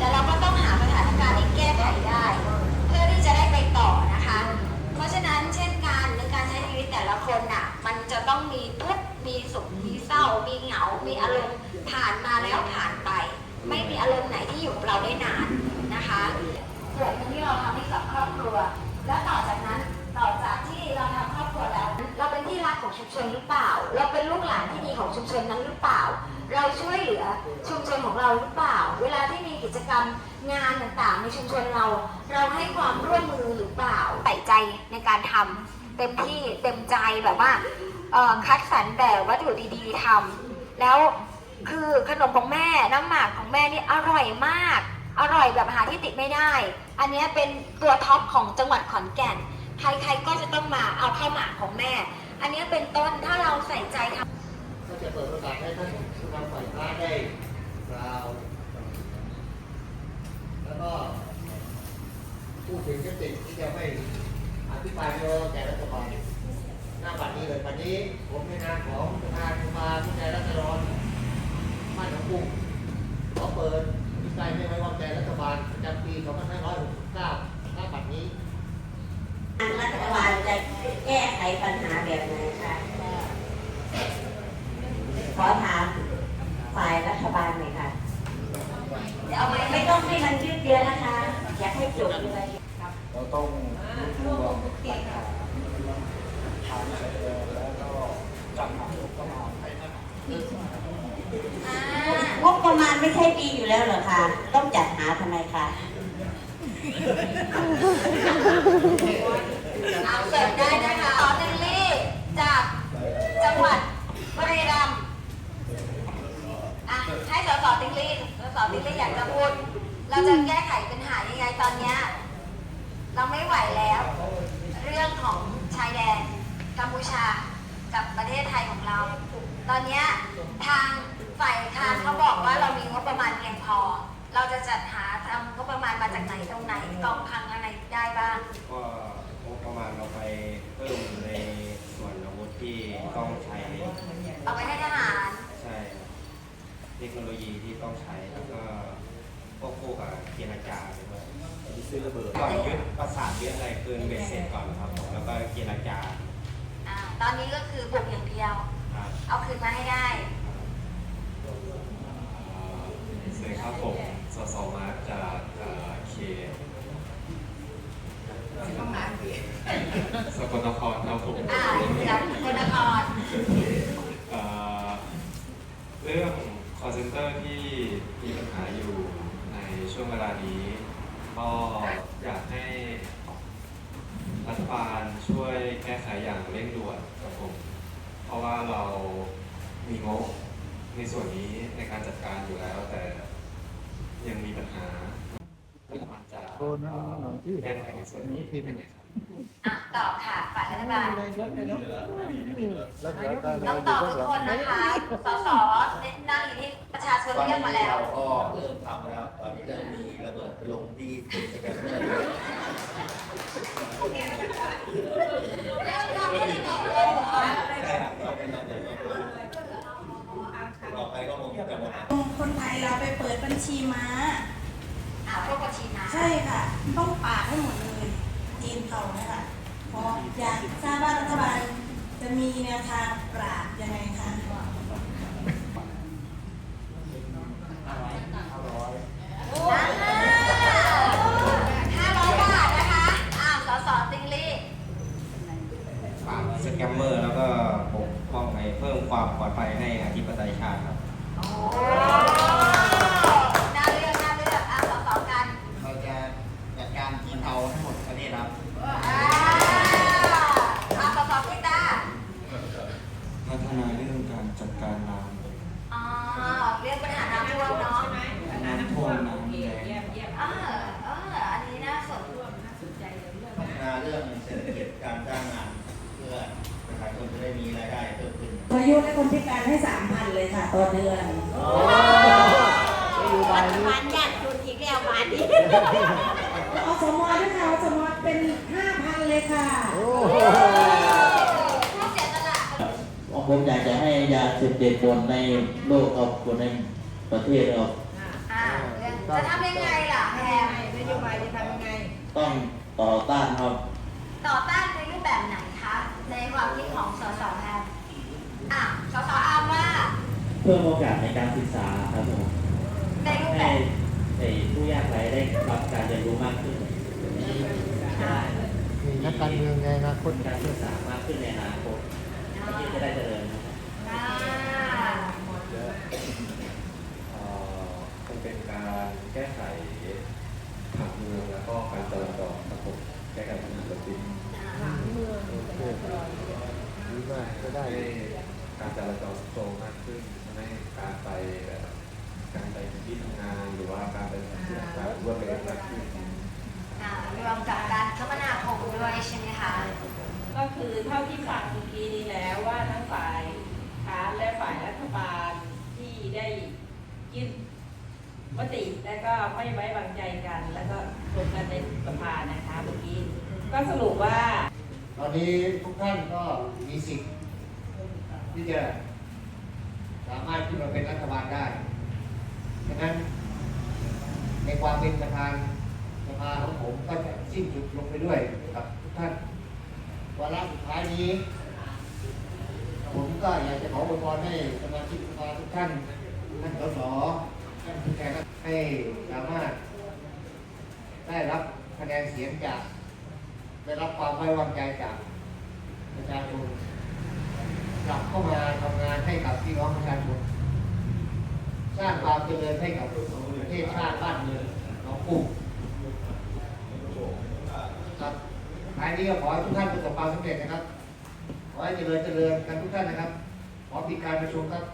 แต่เราก็ต้องหาสถานการณ์ที่แก้ไขได้ เพื่อที่จะได้ไปต่อนะคะ เพราะฉะนั้นเช่นการในการใช้ชีวิตแต่ละคนน่ะ มันจะต้องมีทุกข์มีสุขมีเศร้า มีเหงา มีอารมณ์ผ่านมาแล้วผ่านไป ไม่มีอารมณ์ไหนที่อยู่กับเราได้นานนะคะส่วนหนึ่งที่เราทำให้กับครอบครัว แล้วต่อจากนั้นต่อจากที่เราทำครอบครัวแล้ว เราเป็นที่รักของชุมชนหรือเปล่า เราเป็นลูกหลานที่ดีของชุมชนนั้นหรือเปล่า เราช่วยเหลือชุมชนของเราหรือเปล่า เวลาที่มีกิจกรรมงานต่างๆ ในชุมชนเรา เราให้ความร่วมมือหรือเปล่าใส่ใจในการทำเต็มที่เต็มใจแบบว่าคัดสรรแต่วัตถุดีๆทำแล้วคือขนมของแม่น้ำหมากของแม่นี่อร่อยมาก อร่อยแบบหาที่ติไม่ได้ อันนี้เป็นตัวท็อปของจังหวัดขอนแก่น ใครๆก็จะต้องมาเอาข้าวหมากของแม่ อันนี้เป็นต้นถ้าเราใส่ใจทำ ก็จะเปิดโอกาสให้ท่านผู้นำฝ่ายค้านได้กล่าว แล้วก็พูดถึงยติที่จะไม่อภิปรายไม่ไว้วางใจรัฐบาลหน้าบัดนี้เลยบัดนี้ผมในนามของประธานสภาผู้แทนราษฎรบ้านหนองกุ้งขอเปิดอภิปรายไม่ไว้วางใจรัฐบาลประจำปี2569หน้าบัดนี้รัฐบาลจะแก้ไขปัญหาแบบไหนคะข อถามฝ่ายรัฐบาลหน่อยค่ะเอาไว้ไม่ต้องให้มันยืดเยื้อนะคะ อยากให้จบเลยเราต้องรวบรวมปัญหาทางชายแดนแล้วก็จัดหางบประมาณให้ท่านอ่างบประมาณไม่ใช่ดีอยู่แล้วเหรอคะ ต้องจัดหาทำไมคะเอาเสร็จได้นะคะขอเนลลี่จากจังหวัดบุรีรัมย์อะ ให้สสติงลี่สสติงลี่อยากจะพูด เราจะแก้ไขปัญหายังไงตอนเนี้ยเราไม่ไหวแล้ว เรื่องของชายแดนกัมพูชากับประเทศไทยของเรา ตอนเนี้ยทางฝ่ายค้านเขาบอกว่าเรามีงบประมาณเพียงพอ เราจะจัดหาทำงบประมาณมาจากไหนตรงไหนกองคลังอะไรได้บ้าง ก็งบประมาณเราไปเพิ่มในส่วนอาวุธที่ต้องใช้ เอาไปให้ทหารใช่ครับ เทคโนโลยีที่ต้องใช้แล้วก็ควบคู่กับเจรจาไปด้วยมีซื้อระเบิดก่อนยึดประสาทยึดอะไรคืนเบ็ดเสร็จก่อนครับผมแล้วก็เจรจาอ่าตอนนี้ก็คือบุกอย่างเดียว ครับเอาคืนมาให้ได้ สวัสดีครับผมสสมาร์คจากเอ่อเคสกลนครครับผมอ่าจากคนนคร เอ่อเรื่อง call center ที่มีปัญหาอยู่ในช่วง เวลานี้ ก็อยากให้รัฐบาลช่วยแก้ไขอย่างเร่งด่วนครับผม เพราะว่าเรามีงบในส่วนนี้ในการจัดการอยู่แล้ว แต่ยังมีปัญหามันจะเอ่อแก้ไขในส่วนนี้ยังไงครับอะตอบค่ะฝ่ายรัฐบาลแล้วเดี๋ยวได้ต้องตอบทุกคนนะคะ สสนั่งอยู่ที่ ประชาชนตอนเรียนี้กมาแล้ว เราก็เริ่มทำแล้วตอนนี้เริ่มมีระเบิดลงที่สแกนเนอร์ด้วยแล้วเราไม่ได้ตอบเลยเหรอต่อไปก็คงจะหมด คนไทยเราไปเปิดบัญชีม้า อ่าพวกบัญชีมาใช่ค่ะ ต้องปราบให้หมดเลยจีนเขานะคะเพราะอยากทราบว่ารัฐบาลจะมีแนวทางปราบยังไงคะ ให้อธิปไตยชาติครับโอ้น่าเลือกน่าเลือกอ่าสสกันเราจะจัดการจีนเทาให้หมดประเทศครับ อ่าอ่าสสพิต้าพัฒนาเรื่องการจัดการน้อ๋อเรื่องปัญหาน้ำท่วมเนาะำน้ำท่วมน้ำแล้ง เออเอออันนี้น่าสน พัฒนาเรื่องเศรษฐกิจการจ้างงาน เพื่อประชาชนจะได้มีรายได้เพิ่มขึ้นพายุให้คนพิการให้สามพันเลยค่ะต่อเดือนรัฐบาลญาติคุณอีกแล้วบาทนี้อสมด้วยค่ะอสมเป็นห้าพันเลยค่ะผู้เสียสละผมอยากจะให้ยาเสพติดบนในโลกเอาบนในประเทศเอาอ่าเรื่องปจะทำยังไงล่ะแพมนโยบายจะทำยังไง ต้องต่อต้านครับ ต่อต้านในรูปแบบไหนคะ ในความคิดของสสแพม อะสสอามว่าเพิ่มโอกาสในการศึกษาครับผมในรูปแบให้บให้ผู้ยากไร้ได้รับการเรียนรู้มากขึ้นมีนักการเมืองในอนาคตการศึกษามากขึ้นในอนาคตประเทศจะได้เจริญนะครับ อ่าเอ่อคงเป็นการแก้ไขผังเมืองแล้วก็การจราจรครับผมแก้ไขปัญหารถติดดีมากก็ได้ให้ การจราจรโตมากขึ้นทำให้การไปเอ่อการไปที่ทำงานหรือว่าการไปทำงานการรวดเร็วมากขึ้นอ่ารวมกับการคมนาคมด้วยใช่ไหมคะ ก็คือเท่าที่ฟังเมื่อกี้นี้แล้วว่าทั้งฝ่ายค้านและฝ่ายรัฐบาลที่ได้ยื่นมติและก็ไม่ไว้วางใจกัน แล้วก็ตกกันในสภานะคะเมื่อกี้ก็สรุปว่า ตอนนี้ทุกท่านก็มีสิทธิ์ ที่จะสามารถขึ้นมาเป็นรัฐบาลได้ฉะนั้นในความเป็นประธานสภาของผมก็จะสิ้นสุดลงไปด้วยกับทุกท่านวาระสุดท้ายนี้ ผมก็อยากจะขออวยพรให้สมาชิกสภาทุกท่านท่านสสท่านผู้แทนให้สามารถ ได้รับคะแนนเสียงจาก ได้รับความไว้วางใจจากประชาชน กลับเข้ามาทำงานให้กับพี่น้องประชาชนสร้างความเจริญให้กับประเทศชาติบ้านเมืองน้องกุ้งครับท้ายนี้ก็ขอให้ทุกท่านประสบความสำเร็จนะครับ ขอให้เจริญเจริญกันทุกท่านนะครับ ขอปิดการประชุมครับ